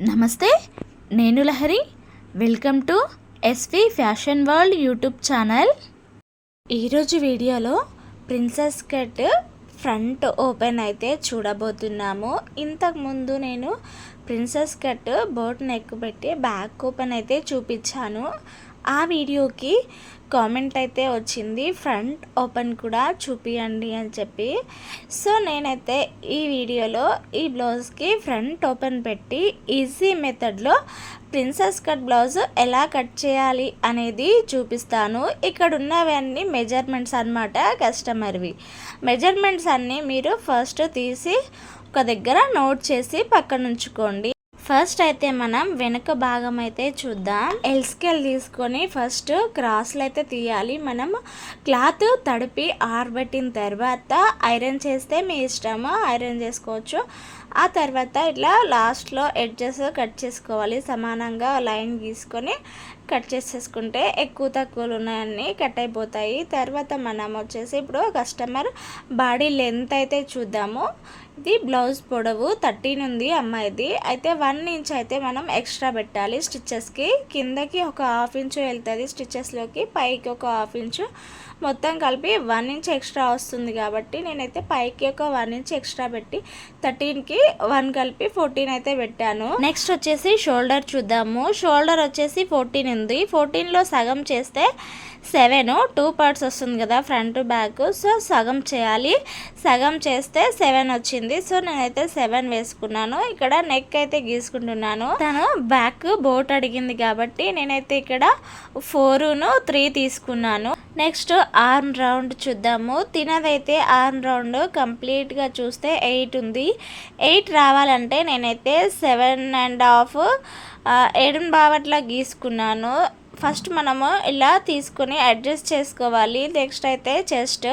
నమస్తే నేను Lahari. Welcome to SV fashion world YouTube channel ఈరోజు వీడియోలో ప్రిన్సెస్ కట్ ఫ్రంట్ ఓపెన్ అయితే చూడబోతున్నాము. ఇంతకుముందు నేను ప్రిన్సెస్ కట్ బోట్ నెక్ పెట్టి బ్యాక్ ఓపెన్ అయితే చూపించాను. ఆ వీడియోకి కామెంట్ అయితే వచ్చింది. ఫ్రంట్ ఓపెన్ కూడా చూపియండి అని చెప్పి. సో నేనైతే ఈ వీడియోలో ఈ బ్లౌజ్కి ఫ్రంట్ ఓపెన్ పెట్టి ఈజీ మెథడ్లో ప్రిన్సెస్ కట్ బ్లౌజ్ ఎలా కట్ చేయాలి అనేది చూపిస్తాను. ఇక్కడ ఉన్నవన్నీ మెజర్మెంట్స్ అన్నమాట కస్టమర్వి. మెజర్మెంట్స్ అన్నీ మీరు ఫస్ట్ తీసి ఒక దగ్గర నోట్ చేసి పక్కన ఉంచుకోండి ఫస్ట్ అయితే మనం వెనుక భాగం అయితే చూద్దాం. ఎల్ స్కేల్ తీసుకొని ఫస్ట్ క్రాస్లు అయితే తీయాలి. మనం క్లాత్ తడిపి ఆరబెట్టిన తర్వాత ఐరన్ చేస్తే మీ ఇష్టము ఐరన్ చేసుకోవచ్చు. ఆ తర్వాత ఇట్లా లాస్ట్లో ఎడ్జెస్ కట్ చేసుకోవాలి. సమానంగా లైన్ గీసుకొని కట్ చేసేసుకుంటే ఎక్కువ తక్కువలు ఉన్నాయన్నీ కట్ అయిపోతాయి. తర్వాత మనం వచ్చేసి ఇప్పుడు కస్టమర్ బాడీ లెంత్ అయితే చూద్దాము. ఇది బ్లౌజ్ పొడవు థర్టీన్ ఉంది అమ్మాయిది. అయితే వన్ ఇంచ్ అయితే మనం ఎక్స్ట్రా పెట్టాలి స్టిచ్చెస్కి. కిందకి ఒక హాఫ్ ఇంచు వెళ్తుంది స్టిచ్చెస్లోకి పైకి ఒక హాఫ్ ఇంచు. మొత్తం కలిపి వన్ ఇంచ్ ఎక్స్ట్రా వస్తుంది కాబట్టి నేనైతే పైకి ఒక వన్ ఇంచ్ ఎక్స్ట్రా పెట్టి థర్టీన్కి వన్ కలిపి ఫోర్టీన్ అయితే పెట్టాను. నెక్స్ట్ వచ్చేసి షోల్డర్ చూద్దాము. షోల్డర్ వచ్చేసి ఫోర్టీన్ ఉంది. ఫోర్టీన్లో సగం చేస్తే సెవెన్ టూ పార్ట్స్ వస్తుంది కదా ఫ్రంట్ బ్యాక్. సో సగం చేయాలి. సగం చేస్తే సెవెన్ వచ్చింది. సో నేనైతే సెవెన్ వేసుకున్నాను. ఇక్కడ నెక్ అయితే గీసుకుంటున్నాను. తను బ్యాక్ బోట్ అడిగింది కాబట్టి నేనైతే ఇక్కడ ఫోరును త్రీ తీసుకున్నాను. నెక్స్ట్ ఆర్మ్ రౌండ్ చూద్దాము. తినదైతే ఆర్మ్ రౌండ్ కంప్లీట్గా చూస్తే ఎయిట్ ఉంది. ఎయిట్ రావాలంటే నేనైతే సెవెన్ అండ్ హాఫ్ ఏడు బావట్లా గీసుకున్నాను. ఫస్ట్ మనము ఇలా తీసుకుని అడ్జస్ట్ చేసుకోవాలి. నెక్స్ట్ అయితే చెస్ట్.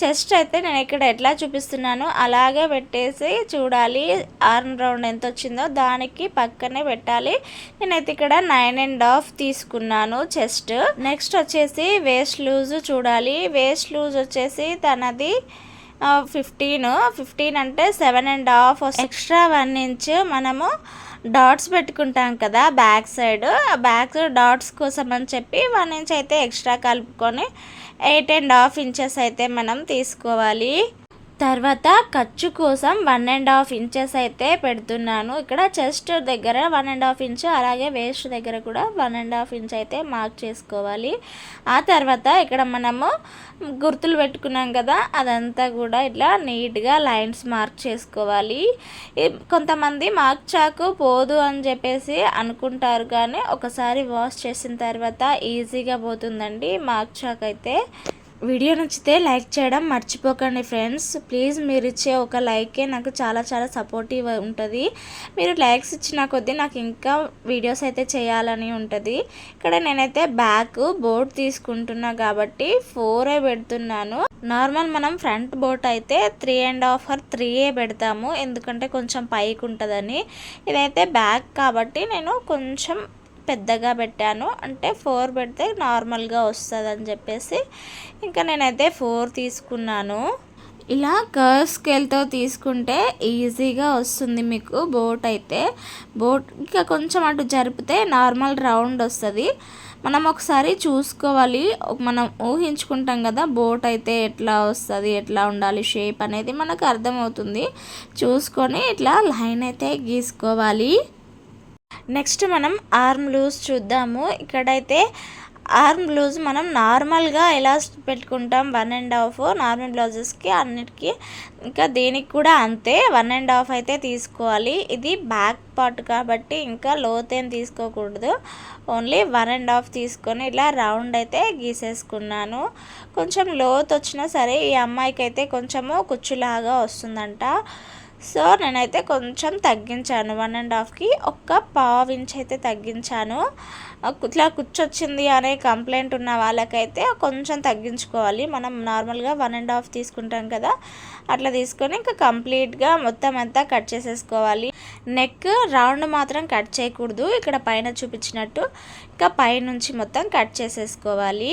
చెస్ట్ అయితే నేను ఇక్కడ ఎట్లా చూపిస్తున్నాను అలాగే పెట్టేసి చూడాలి. ఆర్మ్ రౌండ్ ఎంత వచ్చిందో దానికి పక్కనే పెట్టాలి. నేనైతే ఇక్కడ నైన్ అండ్ హాఫ్ తీసుకున్నాను చెస్ట్. నెక్స్ట్ వచ్చేసి వేస్ట్ లూజ్ చూడాలి. వేస్ట్ లూజ్ వచ్చేసి తనది ఫిఫ్టీన్. ఫిఫ్టీన్ అంటే seven and half extra one inch మనము డాట్స్ పెట్టుకుంటాం కదా బ్యాక్ సైడ్. ఆ బ్యాక్ డాట్స్ కోసం అని చెప్పి వన్ ఇంచ్ అయితే ఎక్స్ట్రా కలుపుకొని ఎయిట్ అండ్ హాఫ్ ఇంచెస్ అయితే మనం తీసుకోవాలి. తర్వాత ఖర్చు కోసం వన్ అండ్ హాఫ్ ఇంచెస్ అయితే పెడుతున్నాను. ఇక్కడ చెస్ట్ దగ్గర వన్ అండ్ హాఫ్ ఇంచ్ అలాగే వేస్ట్ దగ్గర కూడా వన్ అండ్ హాఫ్ ఇంచ్ అయితే మార్క్ చేసుకోవాలి. ఆ తర్వాత ఇక్కడ మనము గుర్తులు పెట్టుకున్నాం కదా అదంతా కూడా ఇట్లా నీట్గా లైన్స్ మార్క్ చేసుకోవాలి. కొంతమంది మార్క్ చాకు పోదు అని చెప్పేసి అనుకుంటారు కానీ ఒకసారి వాష్ చేసిన తర్వాత ఈజీగా పోతుందండి మార్క్ చాక్ అయితే వీడియో నచ్చితే లైక్ చేయడం మర్చిపోకండి ఫ్రెండ్స్. ప్లీజ్ మీరు ఇచ్చే ఒక లైకే నాకు చాలా చాలా సపోర్టివ్ ఉంటుంది. మీరు లైక్స్ ఇచ్చిన కొద్దీ నాకు ఇంకా వీడియోస్ అయితే చేయాలని ఉంటుంది. ఇక్కడ నేనైతే బ్యాక్ బోర్డ్ తీసుకుంటున్నా కాబట్టి ఫోరే పెడుతున్నాను. నార్మల్ మనం ఫ్రంట్ బోట్ అయితే త్రీ అండ్ హాఫ్ ఆర్ త్రీయే పెడతాము. ఎందుకంటే కొంచెం పైకి ఉంటుందని ఇదైతే బ్యాక్ కాబట్టి నేను కొంచెం పెద్దగా పెట్టాను. అంటే ఫోర్ పెడితే నార్మల్గా వస్తుంది అని చెప్పేసి ఇంకా నేనైతే ఫోర్ తీసుకున్నాను. ఇలా కర్వ్ స్కేల్తో తీసుకుంటే ఈజీగా వస్తుంది మీకు బోట్ అయితే. బోట్ ఇంకా కొంచెం అటు జరిపితే నార్మల్ రౌండ్ వస్తుంది. మనం ఒకసారి చూసుకోవాలి. మనం ఊహించుకుంటాం కదా బోట్ అయితే ఎట్లా వస్తుంది ఎట్లా ఉండాలి షేప్ అనేది మనకు అర్థమవుతుంది. చూసుకొని ఇట్లా లైన్ అయితే గీసుకోవాలి. నెక్స్ట్ మనం ఆర్మ్ లూజ్ చూద్దాము. ఇక్కడైతే ఆర్మ్ లూజ్ మనం నార్మల్గా ఎలా పెట్టుకుంటాం? వన్ అండ్ హాఫ్ నార్మల్ బ్లౌజెస్కి అన్నిటికీ. ఇంకా దీనికి కూడా అంతే వన్ అండ్ హాఫ్ అయితే తీసుకోవాలి. ఇది బ్యాక్ పార్ట్ కాబట్టి ఇంకా లోత్ ఏం తీసుకోకూడదు. ఓన్లీ వన్ అండ్ హాఫ్ తీసుకొని ఇలా రౌండ్ అయితే గీసేసుకున్నాను. కొంచెం లోత్ వచ్చినా సరే ఈ అమ్మాయికి అయితే కొంచెము కుచ్చులాగా వస్తుందంట. సో నేనైతే కొంచెం తగ్గించాను. వన్ అండ్ హాఫ్కి ఒక్క పావు ఇంచ్ అయితే తగ్గించాను. ఇట్లా కూర్చొచ్చింది అనే కంప్లైంట్ ఉన్న వాళ్ళకైతే కొంచెం తగ్గించుకోవాలి. మనం నార్మల్గా వన్ అండ్ హాఫ్ తీసుకుంటాం కదా అట్లా తీసుకొని ఇంకా కంప్లీట్గా మొత్తం అంతా కట్ చేసేసుకోవాలి. నెక్ రౌండ్ మాత్రం కట్ చేయకూడదు. ఇక్కడ పైన చూపించినట్టు ఇంకా పైనుంచి మొత్తం కట్ చేసేసుకోవాలి.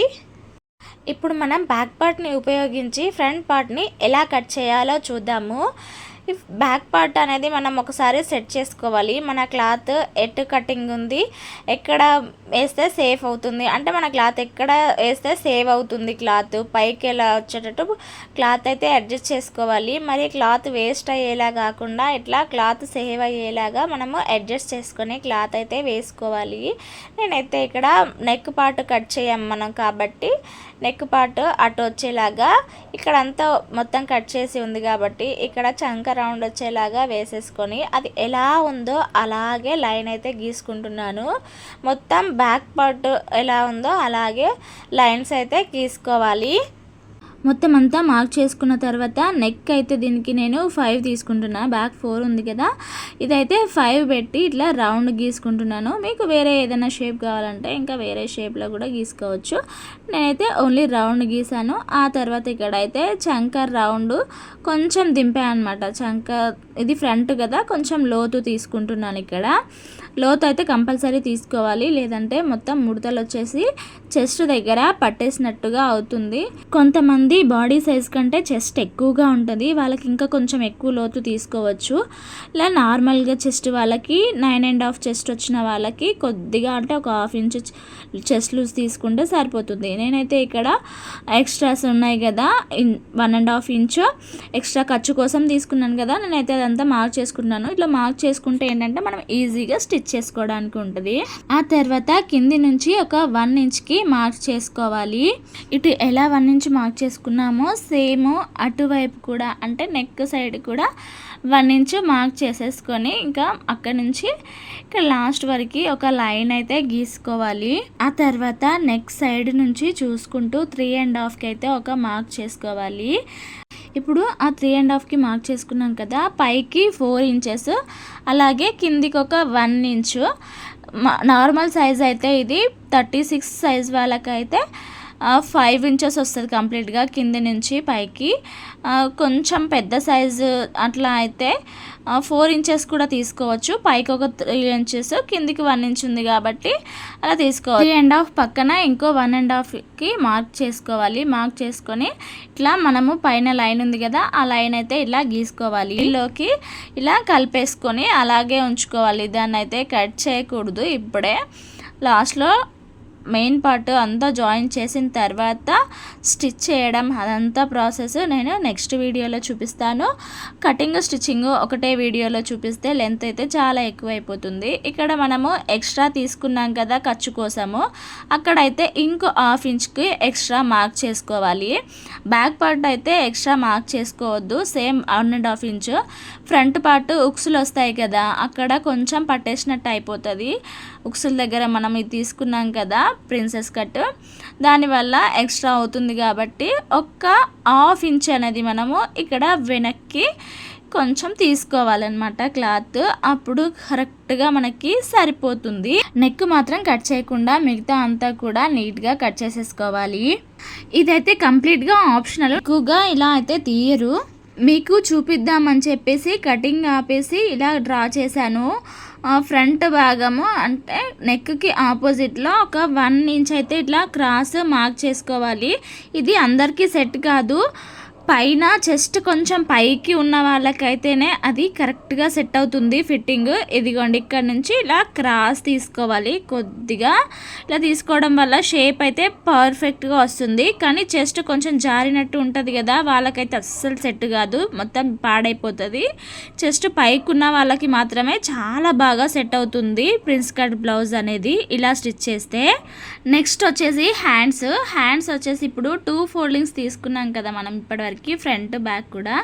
ఇప్పుడు మనం బ్యాక్ పార్ట్ని ఉపయోగించి ఫ్రంట్ పార్ట్ని ఎలా కట్ చేయాలో చూద్దాము. బ్యాక్ పార్ట్ అనేది మనం ఒకసారి సెట్ చేసుకోవాలి. మన క్లాత్ ఎట్ కటింగ్ ఉంది. ఎక్కడ వేస్తే సేఫ్ అవుతుంది. అంటే మన క్లాత్ ఎక్కడ వేస్తే సేవ్ అవుతుంది క్లాత్. పైకి ఎలా వచ్చేటట్టు క్లాత్ అయితే అడ్జస్ట్ చేసుకోవాలి. మరి క్లాత్ వేస్ట్ అయ్యేలా కాకుండా ఇట్లా క్లాత్ సేవ్ అయ్యేలాగా మనము అడ్జస్ట్ చేసుకొని క్లాత్ అయితే వేసుకోవాలి. నేనైతే ఇక్కడ నెక్ పార్ట్ కట్ చేయం మనం కాబట్టి. నెక్ పార్ట్ అటు వచ్చేలాగా ఇక్కడ అంతా మొత్తం కట్ చేసి ఉంది కాబట్టి ఇక్కడ చంక రౌండ్ వచ్చేలాగా వేసేసుకొని అది ఎలా ఉందో అలాగే లైన్ అయితే గీసుకుంటున్నాను. మొత్తం బ్యాక్ పార్ట్ ఎలా ఉందో అలాగే లైన్స్ అయితే గీసుకోవాలి. మొత్తం అంతా మార్క్ చేసుకున్న తర్వాత నెక్ అయితే దీనికి నేను ఫైవ్ తీసుకుంటున్నా. బ్యాక్ ఫోర్ ఉంది కదా. ఇదైతే ఫైవ్ పెట్టి ఇట్లా రౌండ్ గీసుకుంటున్నాను. మీకు వేరే ఏదైనా షేప్ కావాలంటే ఇంకా వేరే షేప్లో కూడా గీసుకోవచ్చు. నేనైతే ఓన్లీ రౌండ్ గీసాను. ఆ తర్వాత ఇక్కడ అయితే చంకర్ రౌండ్ కొంచెం దింపా అనమాట చంక ఇది ఫ్రంట్ కదా. కొంచెం లోతు తీసుకుంటున్నాను ఇక్కడ. లోతు అయితే కంపల్సరీ తీసుకోవాలి. లేదంటే మొత్తం ముడతలు వచ్చేసి చెస్ట్ దగ్గర పట్టేసినట్టుగా అవుతుంది. కొంతమంది బాడీ సైజ్ కంటే చెస్ట్ ఎక్కువగా ఉంటుంది. వాళ్ళకి ఇంకా కొంచెం ఎక్కువ లోతు తీసుకోవచ్చు. ఇలా నార్మల్గా చెస్ట్ వాళ్ళకి నైన్ అండ్ హాఫ్ చెస్ట్ వచ్చిన వాళ్ళకి కొద్దిగా అంటే ఒక హాఫ్ ఇంచ్ చెస్ట్ లూజ్ తీసుకుంటే సరిపోతుంది. నేనైతే ఇక్కడ ఎక్స్ట్రాస్ ఉన్నాయి కదా one and half inch extra ఖర్చు కోసం తీసుకున్నాను కదా నేనైతే అదంతా మార్క్ చేసుకున్నాను ఇట్లా మార్క్ చేసుకుంటే ఏంటంటే మనం ఈజీగా స్టిచ్ స్టిచ్ చేసుకోవడానికి ఉంటుంది. ఆ తర్వాత కింది నుంచి ఒక వన్ ఇంచ్కి మార్క్ చేసుకోవాలి. ఇటు ఎలా వన్ ఇంచ్ మార్క్ చేసుకున్నామో సేమ్ అటువైపు కూడా అంటే నెక్ సైడ్ కూడా వన్ ఇంచ్ మార్క్ చేసేసుకొని ఇంకా అక్కడ నుంచి ఇక్కడ లాస్ట్ వరకు ఒక లైన్ అయితే గీసుకోవాలి. ఆ తర్వాత నెక్ సైడ్ నుంచి చూసుకుంటూ త్రీ అండ్ హాఫ్కి అయితే ఒక మార్క్ చేసుకోవాలి. ఇప్పుడు ఆ త్రీ అండ్ హాఫ్కి మార్క్ చేసుకున్నాం కదా పైకి ఫోర్ ఇంచెస్ అలాగే కిందికి ఒక వన్ ఇంచు నార్మల్ సైజ్ అయితే ఇది థర్టీ సిక్స్ సైజ్ వాళ్ళకైతే ఫైవ్ ఇంచెస్ వస్తుంది కంప్లీట్గా కింది నుంచి పైకి. కొంచెం పెద్ద సైజు అట్లా అయితే ఫోర్ ఇంచెస్ కూడా తీసుకోవచ్చు. పైకి ఒక త్రీ ఇంచెస్ కిందికి వన్ ఇంచ్ ఉంది కాబట్టి అలా తీసుకోవాలి త్రీ అండ్ హాఫ్ పక్కన ఇంకో వన్ అండ్ హాఫ్కి మార్క్ చేసుకోవాలి. మార్క్ చేసుకొని ఇట్లా మనము పైన లైన్ ఉంది కదా ఆ లైన్ అయితే ఇలా గీసుకోవాలి. ఇల్లోకి ఇలా కలిపేసుకొని అలాగే ఉంచుకోవాలి. దాన్ని అయితే కట్ చేయకూడదు ఇప్పుడే. లాస్ట్లో మెయిన్ పార్ట్ అంతా జాయిన్ చేసిన తర్వాత స్టిచ్ చేయడం అదంతా ప్రాసెస్ నేను నెక్స్ట్ వీడియోలో చూపిస్తాను. కటింగ్ స్టిచ్చింగ్ ఒకటే వీడియోలో చూపిస్తే లెంత్ అయితే చాలా ఎక్కువైపోతుంది. ఇక్కడ మనము ఎక్స్ట్రా తీసుకున్నాం కదా ఖర్చు కోసము. అక్కడైతే ఇంకో హాఫ్ ఇంచ్కి ఎక్స్ట్రా మార్క్ చేసుకోవాలి. బ్యాక్ పార్ట్ అయితే ఎక్స్ట్రా మార్క్ చేసుకోవద్దు. Same one and half inch. Front part ఉక్సులు వస్తాయి కదా అక్కడ కొంచెం పట్టేసినట్టు అయిపోతుంది. ఉక్సుల దగ్గర మనం ఇది తీసుకున్నాం కదా ప్రిన్సెస్ కట్ దానివల్ల ఎక్స్ట్రా అవుతుంది కాబట్టి ఒక్క హాఫ్ ఇంచ్ అనేది మనము ఇక్కడ వెనక్కి కొంచెం తీసుకోవాలన్నమాట క్లాత్. అప్పుడు కరెక్ట్గా మనకి సరిపోతుంది. నెక్ మాత్రం కట్ చేయకుండా మిగతా అంతా కూడా నీట్గా కట్ చేసేసుకోవాలి. ఇదైతే కంప్లీట్గా ఆప్షనల్ ఎక్కువగా ఇలా అయితే తీయరు. మీకు చూపిద్దామని చెప్పేసి కటింగ్ ఆపేసి ఇలా డ్రా చేశాను. ఫ్రంట్ భాగము అంటే నెక్కి ఆపోజిట్లో ఒక వన్ ఇంచ్ అయితే ఇట్లా క్రాస్ మార్క్ చేసుకోవాలి. ఇది అందరికీ సెట్ కాదు. పైన చెస్ట్ కొంచెం పైకి ఉన్న వాళ్ళకైతేనే అది కరెక్ట్గా సెట్ అవుతుంది ఫిట్టింగ్. ఇదిగోండి ఇక్కడ నుంచి ఇలా క్రాస్ తీసుకోవాలి. కొద్దిగా ఇలా తీసుకోవడం వల్ల షేప్ అయితే పర్ఫెక్ట్గా వస్తుంది. కానీ చెస్ట్ కొంచెం జారినట్టు ఉంటుంది కదా వాళ్ళకైతే అస్సలు సెట్ కాదు. మొత్తం పాడైపోతుంది. చెస్ట్ పైకి ఉన్న వాళ్ళకి మాత్రమే చాలా బాగా సెట్ అవుతుంది ప్రిన్స్ కట్ బ్లౌజ్ అనేది ఇలా స్టిచ్ చేస్తే. నెక్స్ట్ వచ్చేసి హ్యాండ్స్. హ్యాండ్స్ వచ్చేసి ఇప్పుడు టూ ఫోల్డింగ్స్ తీసుకున్నాం కదా మనం ఇప్పటివరకు. వరకు ఫ్రంట్ బ్యాక్ కూడా.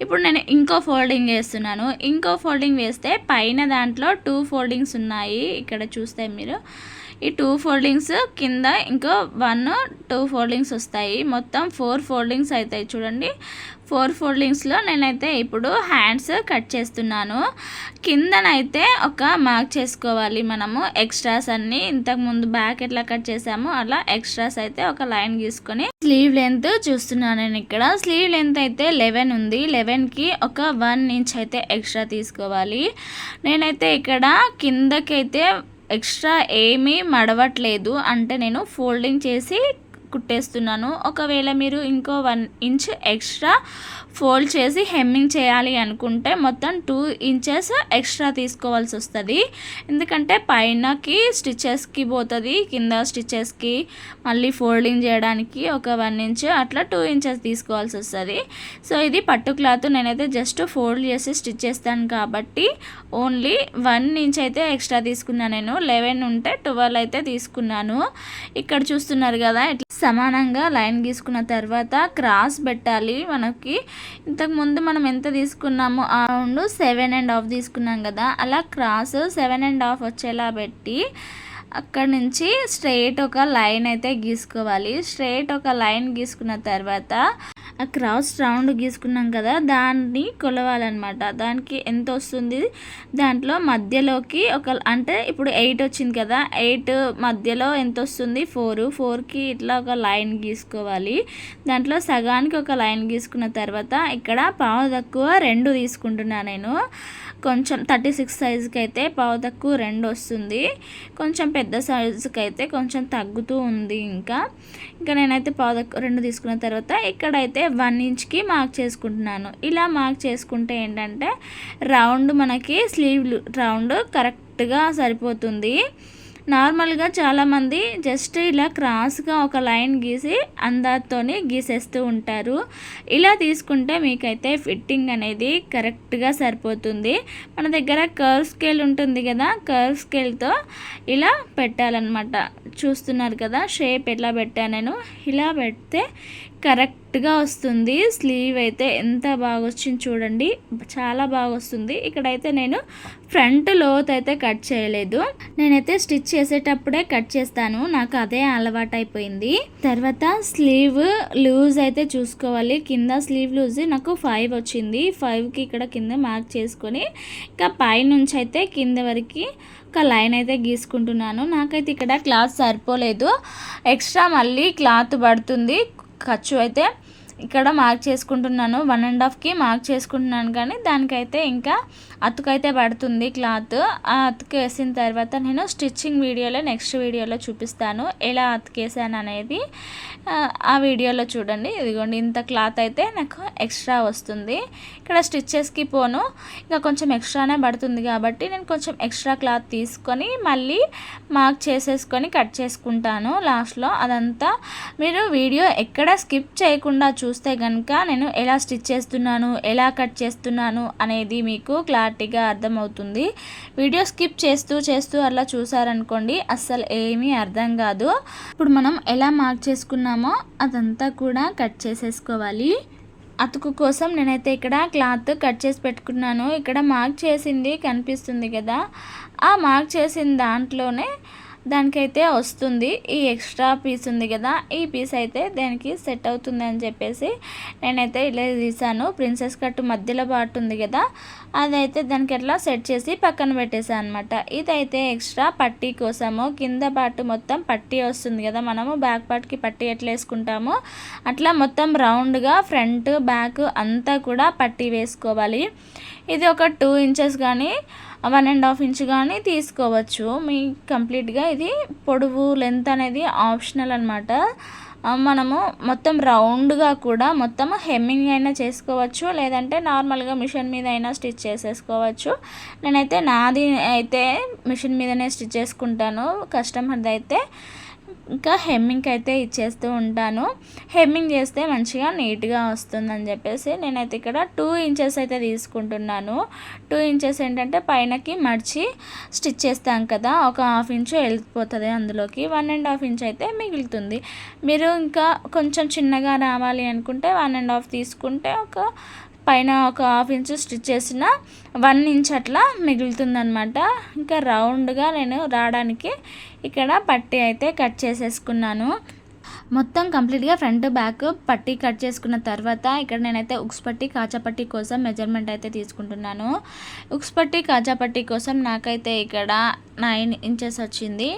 ఇప్పుడు నేను ఇంకో ఫోల్డింగ్ వేస్తున్నాను. ఇంకో ఫోల్డింగ్ వేస్తే పైన దాంట్లో టూ ఫోల్డింగ్స్ ఉన్నాయి. ఇక్కడ చూస్తే మీరు. ఈ టూ ఫోల్డింగ్స్ కింద ఇంకో వన్ టూ ఫోల్డింగ్స్ వస్తాయి. మొత్తం ఫోర్ ఫోల్డింగ్స్ అవుతాయి చూడండి. ఫోర్ ఫోల్డింగ్స్లో నేనైతే ఇప్పుడు హ్యాండ్స్ కట్ చేస్తున్నాను. కిందనైతే ఒక మార్క్ చేసుకోవాలి మనము. ఎక్స్ట్రాస్ అన్నీ ఇంతకుముందు బ్యాక్ ఎట్లా కట్ చేసామో అలా ఎక్స్ట్రాస్ అయితే ఒక లైన్ గీసుకొని స్లీవ్ లెంత్ చూస్తున్నాను నేను ఇక్కడ. స్లీవ్ లెంత్ అయితే లెవెన్ ఉంది. లెవెన్కి ఒక వన్ ఇంచ్ అయితే ఎక్స్ట్రా తీసుకోవాలి. నేనైతే ఇక్కడ కిందకైతే ఎక్స్ట్రా ఏమీ మడవట్లేదు. అంటే నేను ఫోల్డింగ్ చేసి కుట్టేస్తున్నాను. ఒకవేళ మీరు ఇంకో వన్ ఇంచ్ ఎక్స్ట్రా ఫోల్డ్ చేసి హెమ్మింగ్ చేయాలి అనుకుంటే మొత్తం టూ ఇంచెస్ ఎక్స్ట్రా తీసుకోవాల్సి వస్తుంది. ఎందుకంటే పైనకి స్టిచెస్కి పోతుంది కింద స్టిచెస్కి మళ్ళీ ఫోల్డింగ్ చేయడానికి ఒక వన్ ఇంచ్ అట్లా టూ ఇంచెస్ తీసుకోవాల్సి వస్తుంది. సో ఇది పట్టు క్లాత్ నేనైతే జస్ట్ ఫోల్డ్ చేసి స్టిచ్ చేస్తాను కాబట్టి ఓన్లీ వన్ ఇంచ్ అయితే ఎక్స్ట్రా తీసుకున్నాను నేను. లెవెన్ ఉంటే ట్వెల్వ్ అయితే తీసుకున్నాను. ఇక్కడ చూస్తున్నారు కదా ఇట్లా సమానంగా లైన్ గీసుకున్న తర్వాత క్రాస్ పెట్టాలి మనకి. ఇంతకుముందు మనం ఎంత తీసుకున్నామో ఆ సెవెన్ అండ్ హాఫ్ తీసుకున్నాం కదా. అలా క్రాస్ సెవెన్ అండ్ హాఫ్ వచ్చేలా పెట్టి అక్కడ నుంచి స్ట్రైట్ ఒక లైన్ అయితే గీసుకోవాలి. స్ట్రైట్ ఒక లైన్ గీసుకున్న తర్వాత ఆ క్రాస్ రౌండ్ గీసుకున్నాం కదా దాన్ని కొలవాలన్నమాట. దానికి ఎంత వస్తుంది దాంట్లో మధ్యలోకి ఒక అంటే ఇప్పుడు ఎయిట్ వచ్చింది కదా ఎయిట్ మధ్యలో ఎంత వస్తుంది ఫోర్. ఫోర్కి ఇట్లా ఒక లైన్ గీసుకోవాలి. దాంట్లో సగానికి ఒక లైన్ గీసుకున్న తర్వాత ఇక్కడ పావు తక్కువ రెండు తీసుకుంటున్నా నేను. కొంచెం థర్టీ సిక్స్ సైజుకి అయితే పావు తక్కువ రెండు వస్తుంది. కొంచెం పెద్ద సైజుకి అయితే కొంచెం తగ్గుతూ ఉంది ఇంకా. ఇంకా నేనైతే పావు తక్కువ రెండు తీసుకున్న తర్వాత ఇక్కడైతే వన్ ఇంచ్కి మార్క్ చేసుకుంటున్నాను. ఇలా మార్క్ చేసుకుంటే ఏంటంటే రౌండ్ మనకి స్లీవ్లు రౌండ్ కరెక్ట్గా సరిపోతుంది. నార్మల్గా చాలామంది జస్ట్ ఇలా క్రాస్గా ఒక లైన్ గీసి అందాతోని గీసేస్తూ ఉంటారు. ఇలా తీసుకుంటే మీకైతే ఫిట్టింగ్ అనేది కరెక్ట్గా సరిపోతుంది. మన దగ్గర కర్వ్ స్కేల్ ఉంటుంది కదా కర్వ్ స్కేల్తో ఇలా పెట్టాలన్నమాట. చూస్తున్నారు కదా షేప్ ఎట్లా పెట్టాను నేను? ఇలా పెడితే కరెక్ట్గా వస్తుంది. స్లీవ్ అయితే ఎంత బాగా వచ్చింది చూడండి. చాలా బాగా వస్తుంది ఇక్కడైతే నేను ఫ్రంట్ లోత్ అయితే కట్ చేయలేదు. నేనైతే స్టిచ్ చేసేటప్పుడే కట్ చేస్తాను. నాకు అదే అలవాటు అయిపోయింది తర్వాత స్లీవ్ లూజ్ అయితే చూసుకోవాలి. కింద స్లీవ్ లూజ్ నాకు ఫైవ్ వచ్చింది. ఫైవ్కి ఇక్కడ కింద మార్క్ చేసుకొని ఇంకా పైనుంచి అయితే కింద వరకు ఒక లైన్ అయితే గీసుకుంటున్నాను. నాకైతే ఇక్కడ క్లాత్ సరిపోలేదు. ఎక్స్ట్రా మళ్ళీ క్లాత్ పడుతుంది. ఖర్చు అయితే ఇక్కడ మార్క్ చేసుకుంటున్నాను. వన్ అండ్ హాఫ్కి మార్క్ చేసుకుంటున్నాను కానీ దానికైతే ఇంకా అతుకైతే పడుతుంది క్లాత్. ఆ అతుకేసిన తర్వాత నేను స్టిచ్చింగ్ వీడియోలో నెక్స్ట్ వీడియోలో చూపిస్తాను ఎలా అతికేసాను అనేది. ఆ వీడియోలో చూడండి. ఇదిగోండి ఇంత క్లాత్ అయితే నాకు ఎక్స్ట్రా వస్తుంది. ఇక్కడ స్టిచ్చెస్కి పోను. ఇంకా కొంచెం ఎక్స్ట్రానే పడుతుంది కాబట్టి నేను కొంచెం ఎక్స్ట్రా క్లాత్ తీసుకొని మళ్ళీ మార్క్ చేసేసుకొని కట్ చేసుకుంటాను లాస్ట్లో. అదంతా మీరు వీడియో ఎక్కడ స్కిప్ చేయకుండా చూస్తే కనుక నేను ఎలా స్టిచ్ చేస్తున్నాను ఎలా కట్ చేస్తున్నాను అనేది మీకు క్లారిటీగా అర్థమవుతుంది. వీడియో స్కిప్ చేస్తూ చేస్తూ అలా చూసారనుకోండి అస్సలు ఏమీ అర్థం కాదు. ఇప్పుడు మనం ఎలా మార్క్ చేసుకున్నామో అదంతా కూడా కట్ చేసేసుకోవాలి. అతుకు కోసం నేనైతే ఇక్కడ క్లాత్ కట్ చేసి పెట్టుకున్నాను. ఇక్కడ మార్క్ చేసింది కనిపిస్తుంది కదా. ఆ మార్క్ చేసిన దాంట్లోనే దానికైతే వస్తుంది. ఈ ఎక్స్ట్రా పీస్ ఉంది కదా ఈ పీస్ అయితే దానికి సెట్ అవుతుంది అని చెప్పేసి నేనైతే ఇలా తీసాను ప్రిన్సెస్ కట్ మధ్యలో పాటు ఉంది కదా అదైతే దానికి ఎట్లా సెట్ చేసి పక్కన పెట్టేసాను అనమాట ఇదైతే ఎక్స్ట్రా పట్టీ కోసము కింద పాటు మొత్తం పట్టీ వస్తుంది కదా మనము బ్యాక్ పార్ట్కి పట్టీ ఎట్లా వేసుకుంటామో అట్లా మొత్తం రౌండ్గా ఫ్రంట్ బ్యాక్ అంతా కూడా పట్టీ వేసుకోవాలి. ఇది ఒక టూ ఇంచెస్ కానీ వన్ అండ్ హాఫ్ ఇంచ్ కానీ తీసుకోవచ్చు. మీ కంప్లీట్గా ఇది పొడవు లెంత్ అనేది ఆప్షనల్ అనమాట మనము మొత్తం రౌండ్గా కూడా మొత్తం హెమ్మింగ్ అయినా చేసుకోవచ్చు. లేదంటే నార్మల్గా మిషన్ మీద అయినా స్టిచ్ చేసేసుకోవచ్చు. నేనైతే నాది అయితే మిషన్ మీదనే స్టిచ్ చేసుకుంటాను. కస్టమర్ది అయితే ఇంకా హెమ్మింగ్ అయితే ఇచ్చేస్తూ ఉంటాను. హెమ్మింగ్ చేస్తే మంచిగా నీట్గా వస్తుందని చెప్పేసి నేనైతే ఇక్కడ టూ ఇంచెస్ అయితే తీసుకుంటున్నాను. టూ ఇంచెస్ ఏంటంటే పైనకి మడిచి స్టిచ్ చేస్తాం కదా ఒక హాఫ్ ఇంచు వెళ్ళిపోతుంది అందులోకి. వన్ అండ్ హాఫ్ ఇంచ్ అయితే మిగులుతుంది. మీరు ఇంకా కొంచెం చిన్నగా రావాలి అనుకుంటే వన్ అండ్ హాఫ్ తీసుకుంటే ఒక పైన ఒక హాఫ్ ఇంచ్ స్టిచ్ చేసిన వన్ ఇంచ్ అట్లా మిగులుతుందనమాట ఇంకా రౌండ్గా నేను రావడానికి ఇక్కడ పట్టి అయితే కట్ చేసేసుకున్నాను. మొత్తం కంప్లీట్గా ఫ్రంట్ బ్యాక్ పట్టి కట్ చేసుకున్న తర్వాత ఇక్కడ నేనైతే ఉక్స్ పట్టి కాచాపట్టి కోసం మెజర్మెంట్ అయితే తీసుకుంటున్నాను. ఉక్స్ పట్టి కాచాపట్టి కోసం నాకైతే ఇక్కడ నైన్ ఇంచెస్ వచ్చింది.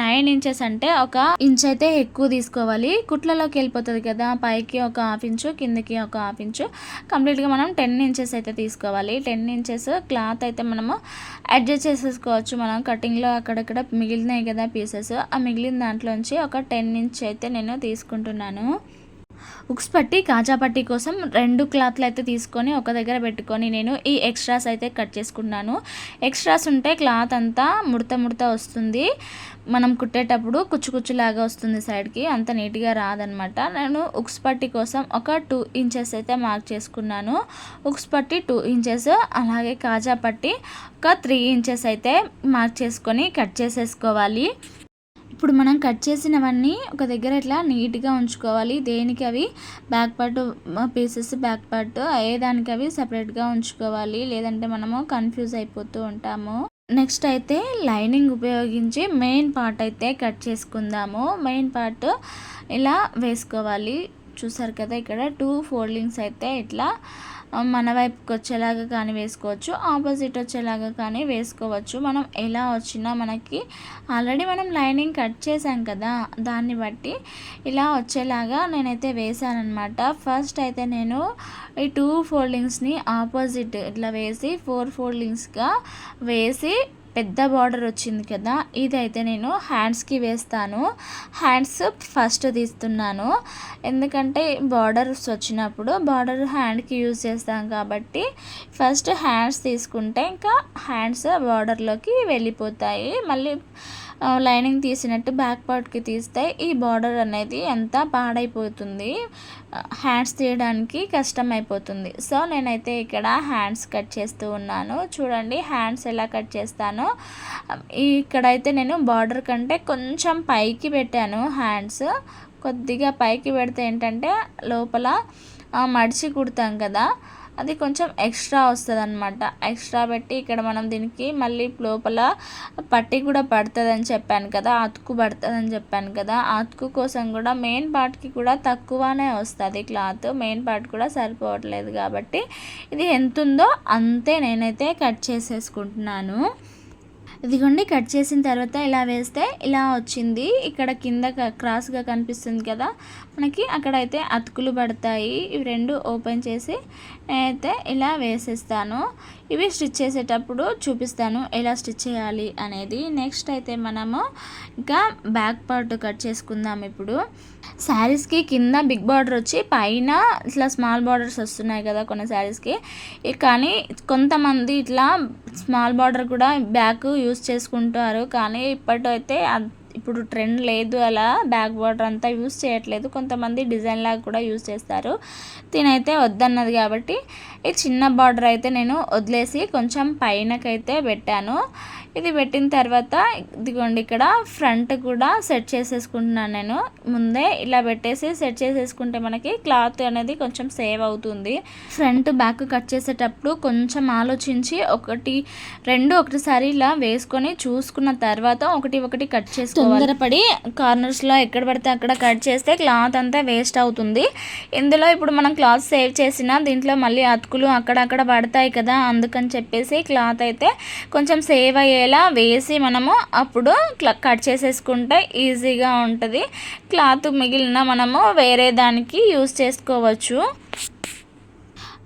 నైన్ ఇంచెస్ అంటే ఒక ఇంచ్ అయితే ఎక్కువ తీసుకోవాలి. కుట్లలోకి వెళ్ళిపోతుంది కదా పైకి ఒక హాఫ్ ఇంచు కిందకి ఒక హాఫ్ ఇంచు. కంప్లీట్గా మనం టెన్ ఇంచెస్ అయితే తీసుకోవాలి. టెన్ ఇంచెస్ క్లాత్ అయితే మనము అడ్జస్ట్ చేసేసుకోవచ్చు మనం. కటింగ్లో అక్కడక్కడ మిగిలినాయి కదా పీసెస్. ఆ మిగిలిన దాంట్లోంచి ఒక టెన్ ఇంచ్ అయితే నేను నేను తీసుకుంటున్నాను. ఉక్స్ పట్టి కాజా పట్టి కోసం రెండు క్లాత్లు అయితే తీసుకొని ఒక దగ్గర పెట్టుకొని నేను ఈ ఎక్స్ట్రాస్ అయితే కట్ చేసుకున్నాను ఎక్స్ట్రాస్ ఉంటే క్లాత్ అంతా ముడత ముడత వస్తుంది. మనం కుట్టేటప్పుడు కుచ్చు కుచ్చులాగా వస్తుంది సైడ్కి అంత నీట్గా రాదనమాట నేను ఉక్స్ పట్టి కోసం ఒక టూ ఇంచెస్ అయితే మార్క్ చేసుకున్నాను. ఉక్స్ పట్టి టూ ఇంచెస్ అలాగే కాజా పట్టి ఒక త్రీ ఇంచెస్ అయితే మార్క్ చేసుకొని కట్ చేసేసుకోవాలి. ఇప్పుడు మనం కట్ చేసినవన్నీ ఒక దగ్గర ఇట్లా నీట్గా ఉంచుకోవాలి. దేనికి అవి? Back part pieces back part ఏ దానికి అవి సపరేట్గా ఉంచుకోవాలి. లేదంటే మనము కన్ఫ్యూజ్ అయిపోతూ ఉంటాము. నెక్స్ట్ అయితే లైనింగ్ ఉపయోగించి మెయిన్ పార్ట్ అయితే కట్ చేసుకుందాము. మెయిన్ పార్ట్ ఇలా వేసుకోవాలి. చూసారు కదా ఇక్కడ టూ ఫోల్డింగ్స్ అయితే ఇట్లా మన వైపుకి వచ్చేలాగా కానీ వేసుకోవచ్చు ఆపోజిట్ వచ్చేలాగా కానీ వేసుకోవచ్చు. మనం ఎలా వచ్చినా మనకి ఆల్రెడీ మనం లైనింగ్ కట్ చేసాం కదా దాన్ని బట్టి ఇలా వచ్చేలాగా నేనైతే వేసానమాట ఫస్ట్ అయితే నేను ఈ టూ ఫోల్డింగ్స్ని ఆపోజిట్ ఇట్లా వేసి ఫోర్ ఫోల్డింగ్స్గా వేసి పెద్ద బార్డర్ వచ్చింది కదా ఇదైతే నేను హ్యాండ్స్కి వేస్తాను. హ్యాండ్స్ ఫస్ట్ తీస్తున్నాను. ఎందుకంటే బార్డర్స్ వచ్చినప్పుడు బార్డర్ హ్యాండ్కి యూజ్ చేస్తాం కాబట్టి ఫస్ట్ హ్యాండ్స్ తీసుకుంటే ఇంకా హ్యాండ్స్ బార్డర్లోకి వెళ్ళిపోతాయి. మళ్ళీ లైనింగ్ తీసినట్టు బ్యాక్ పార్ట్కి తీస్తే ఈ బార్డర్ అనేది ఎంత పాడైపోతుంది. హ్యాండ్స్ తీయడానికి కష్టం అయిపోతుంది సో నేనైతే ఇక్కడ హ్యాండ్స్ కట్ చేస్తూ ఉన్నాను. చూడండి హ్యాండ్స్ ఎలా కట్ చేస్తానో. ఇక్కడైతే నేను బార్డర్ కంటే కొంచెం పైకి పెట్టాను హ్యాండ్స్. కొద్దిగా పైకి పెడితే ఏంటంటే లోపల మడిచి కుడతాం కదా. అది కొంచెం ఎక్స్ట్రా వస్తుంది అనమాట ఎక్స్ట్రా పెట్టి ఇక్కడ మనం దీనికి మళ్ళీ లోపల పట్టి కూడా పడుతుందని చెప్పాను కదా అతుకు పడుతుందని చెప్పాను కదా అతుకు కోసం కూడా మెయిన్ పార్ట్కి కూడా తక్కువనే వస్తుంది క్లాత్. మెయిన్ పార్ట్ కూడా సరిపోవట్లేదు కాబట్టి ఇది ఎంత ఉందో అంతే నేనైతే కట్ చేసేసుకుంటున్నాను. ఇదిగోండి కట్ చేసిన తర్వాత ఇలా వేస్తే ఇలా వచ్చింది. ఇక్కడ కింద క్రాస్గా కనిపిస్తుంది కదా మనకి అక్కడైతే అతుకులు పడతాయి. ఇవి రెండు ఓపెన్ చేసి నేనైతే ఇలా వేసేస్తాను. ఇవి స్టిచ్ చేసేటప్పుడు చూపిస్తాను ఎలా స్టిచ్ చేయాలి అనేది. నెక్స్ట్ అయితే మనము ఇంకా బ్యాక్ పార్ట్ కట్ చేసుకుందాం ఇప్పుడు. శారీస్కి కింద బిగ్ బార్డర్ వచ్చి పైన ఇట్లా స్మాల్ బార్డర్స్ వస్తున్నాయి కదా కొన్ని శారీస్కి. కానీ కొంతమంది ఇట్లా స్మాల్ బార్డర్ కూడా బ్యాక్ యూస్ చేసుకుంటారు. కానీ ఇప్పటి అయితే ఇప్పుడు ట్రెండ్ లేదు అలా బ్యాక్ బార్డర్ అంతా యూస్ చేయట్లేదు. కొంతమంది డిజైన్ లాగా కూడా యూస్ చేస్తారు. తినైతే వద్దన్నది కాబట్టి ఈ చిన్న బార్డర్ అయితే నేను వదిలేసి కొంచెం పైనకైతే పెట్టాను. ఇది పెట్టిన తర్వాత ఇదిగోండి ఇక్కడ ఫ్రంట్ కూడా సెట్ చేసేసుకుంటున్నాను నేను. ముందే ఇలా పెట్టేసి సెట్ చేసేసుకుంటే మనకి క్లాత్ అనేది కొంచెం సేవ్ అవుతుంది. ఫ్రంట్ బ్యాక్ కట్ చేసేటప్పుడు కొంచెం ఆలోచించి ఒకటి రెండు ఒకటిసారి ఇలా వేసుకొని చూసుకున్న తర్వాత ఒకటి ఒకటి కట్ చేసుకోవాలి. తొందరపడి కార్నర్స్లో ఎక్కడ పడితే అక్కడ కట్ చేస్తే క్లాత్ అంతా వేస్ట్ అవుతుంది. ఇందులో ఇప్పుడు మనం క్లాత్ సేవ్ చేసిన దీంట్లో మళ్ళీ అతుకులు అక్కడక్కడ పడతాయి కదా అందుకని చెప్పేసి క్లాత్ అయితే కొంచెం సేవ్ అయ్యే అయ్యేలా వేసి మనము అప్పుడు కట్ చేసేసుకుంటే ఈజీగా ఉంటుంది. క్లాత్ మిగిలిన మనము వేరే దానికి యూస్ చేసుకోవచ్చు.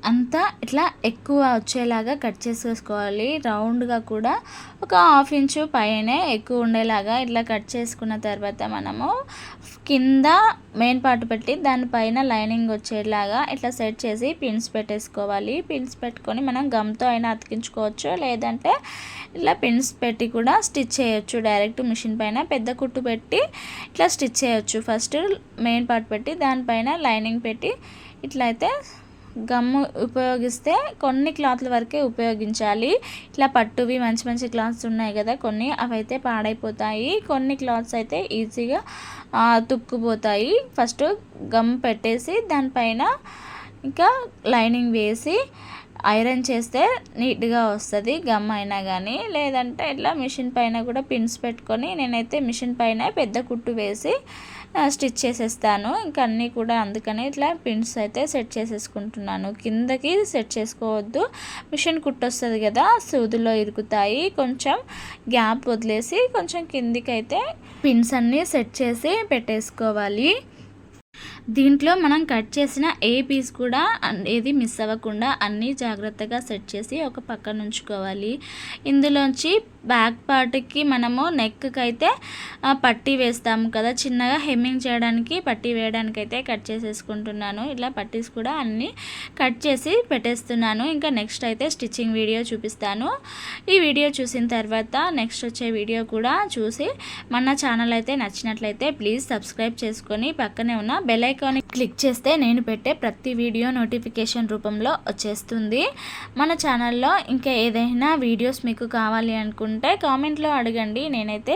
అంతా ఇట్లా ఎక్కువ వచ్చేలాగా కట్ చేసేసుకోవాలి. రౌండ్గా కూడా ఒక హాఫ్ ఇంచు పైనే ఎక్కువ ఉండేలాగా ఇట్లా కట్ చేసుకున్న తర్వాత మనము కింద మెయిన్ పార్ట్ పెట్టి దానిపైన లైనింగ్ వచ్చేలాగా ఇట్లా సెట్ చేసి పిన్స్ పెట్టేసుకోవాలి. పిన్స్ పెట్టుకొని మనం గమ్తో అయినా అతికించుకోవచ్చు. లేదంటే ఇట్లా పిన్స్ పెట్టి కూడా స్టిచ్ చేయొచ్చు. డైరెక్ట్ మిషన్ పైన పెద్ద కుట్టు పెట్టి ఇట్లా స్టిచ్ చేయొచ్చు. ఫస్ట్ మెయిన్ పార్ట్ పెట్టి దానిపైన లైనింగ్ పెట్టి ఇట్లా అయితే గమ్ము ఉపయోగిస్తే కొన్ని క్లాత్ల వరకే ఉపయోగించాలి. ఇట్లా పట్టువి మంచి మంచి క్లాత్స్ ఉన్నాయి కదా కొన్ని. అవైతే పాడైపోతాయి. కొన్ని క్లాత్స్ అయితే ఈజీగా తుక్కుపోతాయి. ఫస్ట్ గమ్ పెట్టేసి దానిపైన ఇంకా లైనింగ్ వేసి ఐరన్ చేస్తే నీట్గా వస్తుంది గమ్ అయినా కానీ లేదంటే ఇట్లా మిషన్ పైన కూడా పిన్స్ పెట్టుకొని నేనైతే మిషన్ పైన పెద్ద కుట్టు వేసి స్టిచ్ చేసేస్తాను. ఇంకా అన్నీ కూడా అందుకని ఇట్లా పిన్స్ అయితే సెట్ చేసేసుకుంటున్నాను. కిందకి సెట్ చేసుకోవద్దు. మిషన్ కుట్టొస్తుంది కదా సూదులో ఇరుకుతాయి. కొంచెం గ్యాప్ వదిలేసి కొంచెం కిందికి అయితే పిన్స్ అన్నీ సెట్ చేసి పెట్టేసుకోవాలి. దీంట్లో మనం కట్ చేసిన ఏ పీస్ కూడా ఏది మిస్ అవ్వకుండా అన్నీ జాగ్రత్తగా సెట్ చేసి ఒక పక్కన ఉంచుకోవాలి. ఇందులోంచి బ్యాక్ పార్ట్కి మనము నెక్కి అయితే పట్టీ వేస్తాము కదా. చిన్నగా హెమ్మింగ్ చేయడానికి పట్టీ వేయడానికి అయితే కట్ చేసేసుకుంటున్నాను. ఇలా పట్టీస్ కూడా అన్నీ కట్ చేసి పెట్టేస్తున్నాను. ఇంకా నెక్స్ట్ అయితే స్టిచ్చింగ్ వీడియో చూపిస్తాను. ఈ వీడియో చూసిన తర్వాత నెక్స్ట్ వచ్చే వీడియో కూడా చూసి మన ఛానల్ అయితే నచ్చినట్లయితే ప్లీజ్ సబ్స్క్రైబ్ చేసుకొని పక్కనే ఉన్న బెల్ ఐకాన్ క్లిక్ చేస్తే నేను పెట్టే ప్రతి వీడియో నోటిఫికేషన్ రూపంలో వచ్చేస్తుంది. మన ఛానల్లో ఇంకా ఏదైనా వీడియోస్ మీకు కావాలి అనుకుంటే కామెంట్లో అడగండి. నేనైతే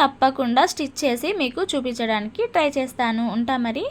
తప్పకుండా స్టిచ్ చేసి మీకు చూపించడానికి ట్రై చేస్తాను. ఉంటా మరి?